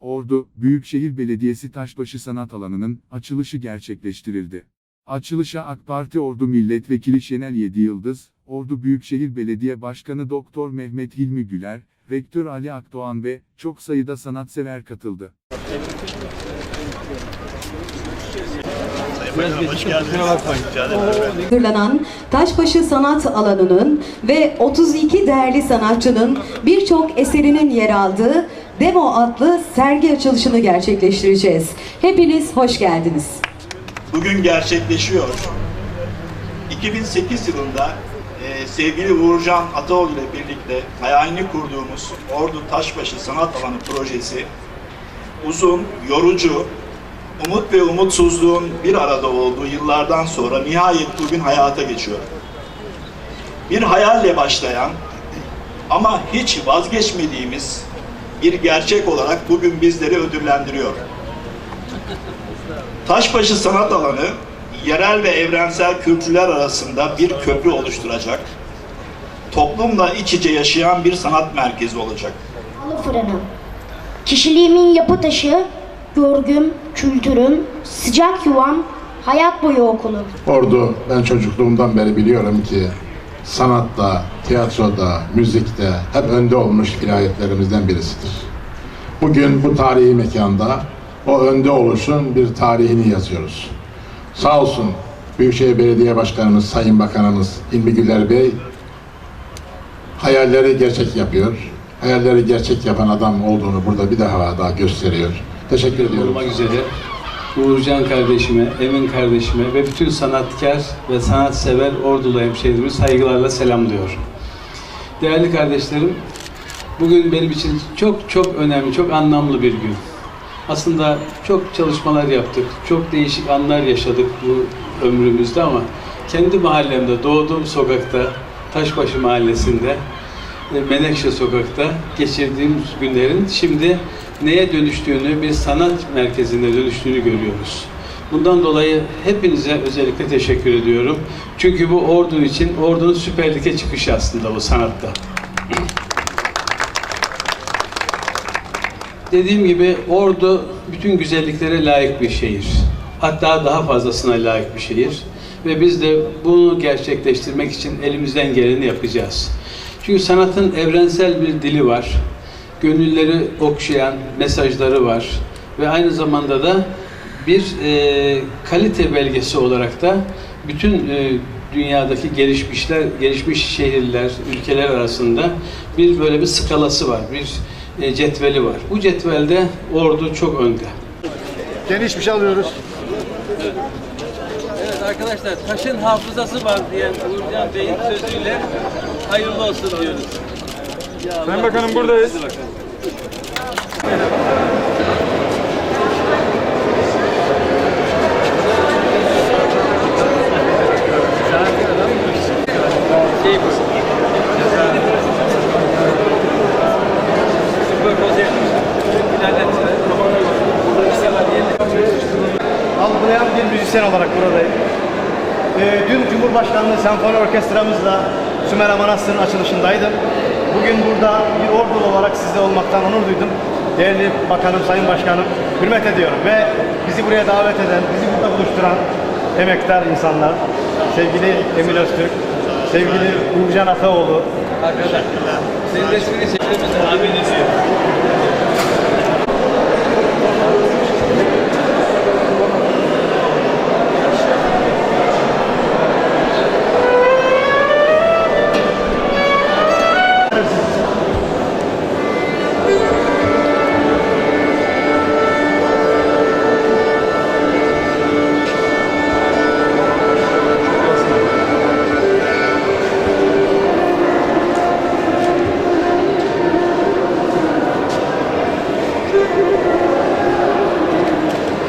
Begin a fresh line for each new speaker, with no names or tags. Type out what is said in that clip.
Ordu, Büyükşehir Belediyesi Taşbaşı Sanat Alanı'nın açılışı gerçekleştirildi. Açılışa AK Parti Ordu Milletvekili Şenel Yedi Yıldız, Ordu Büyükşehir Belediye Başkanı Doktor Mehmet Hilmi Güler, Rektör Ali Akdoğan ve çok sayıda sanatsever katıldı.
hazırlanan Taşbaşı Sanat Alanı'nın ve 32 değerli sanatçının birçok eserinin yer aldığı Demo adlı sergi açılışını gerçekleştireceğiz. Hepiniz hoş geldiniz.
bugün gerçekleşiyor. 2008 yılında e, sevgili Uğurcan Ataoğlu ile birlikte hayalini kurduğumuz Ordu Taşbaşı Sanat Alanı projesi uzun, yorucu, umut ve umutsuzluğun bir arada olduğu yıllardan sonra nihayet bugün hayata geçiyor. Bir hayalle başlayan ama hiç vazgeçmediğimiz bir gerçek olarak bugün bizleri ödüllendiriyor. Taşbaşı Sanat Alanı, yerel ve evrensel kültürler arasında bir köprü oluşturacak, toplumla iç içe yaşayan bir sanat merkezi olacak.
Halı fırını. Kişiliğimin yapı taşı, görgüm, kültürüm, sıcak yuvam, hayat boyu okulu.
Ordu ben çocukluğumdan beri biliyorum ki sanatta, tiyatroda, müzikte hep önde olmuş vilayetlerimizden birisidir. Bugün bu tarihi mekanda o önde oluşun bir tarihini yazıyoruz. Sağ olsun Büyükşehir Belediye Başkanımız, Sayın Bakanımız İlmi Güler Bey hayalleri gerçek yapıyor. Hayalleri gerçek yapan adam olduğunu burada bir daha daha gösteriyor. Teşekkür ediyorum.
olmak üzere Uğurcan kardeşime, Emin kardeşime ve bütün sanatkar ve sanatsever Ordulu hemşehrilerimi saygılarla selamlıyorum. Değerli kardeşlerim, bugün benim için çok çok önemli, çok anlamlı bir gün. Aslında çok çalışmalar yaptık, çok değişik anlar yaşadık bu ömrümüzde ama kendi mahallemde, doğduğum sokakta, Taşbaşı Mahallesi'nde, Menekşe Sokak'ta geçirdiğimiz günlerin şimdi neye dönüştüğünü, bir sanat merkezine dönüştüğünü görüyoruz. Bundan dolayı hepinize özellikle teşekkür ediyorum. Çünkü bu ordu için, ordunun Süper Lig'e çıkışı aslında bu sanatta. Dediğim gibi Ordu bütün güzelliklere layık bir şehir. Hatta daha fazlasına layık bir şehir. Ve biz de bunu gerçekleştirmek için elimizden geleni yapacağız. Çünkü sanatın evrensel bir dili var. Gönülleri okşayan mesajları var. Ve aynı zamanda da bir e, kalite belgesi olarak da bütün e, dünyadaki gelişmişler, gelişmiş şehirler, ülkeler arasında bir böyle bir skalası var, bir e, cetveli var. Bu cetvelde Ordu çok önde.
Geniş bir şey alıyoruz.
Evet arkadaşlar, taşın hafızası var diyen Uğurcan Bey'in sözüyle hayırlı olsun diyoruz.
Sayın Bakanım buradayız. Algılayan bir müzisyen olarak buradayım. Ee, dün Cumhurbaşkanlığı Senfoni Orkestramızla Sümera Manastırı'nın açılışındaydım. Bugün burada bir ordulu olarak sizde olmaktan onur duydum. Değerli Bakanım, Sayın Başkanım, hürmet ediyorum ve bizi buraya davet eden, bizi burada buluşturan emektar insanlar, sevgili Emin Öztürk, sevgili Uğurcan Ataoğlu,
Arkadaşlar. Senin resmini tahmin ediyor.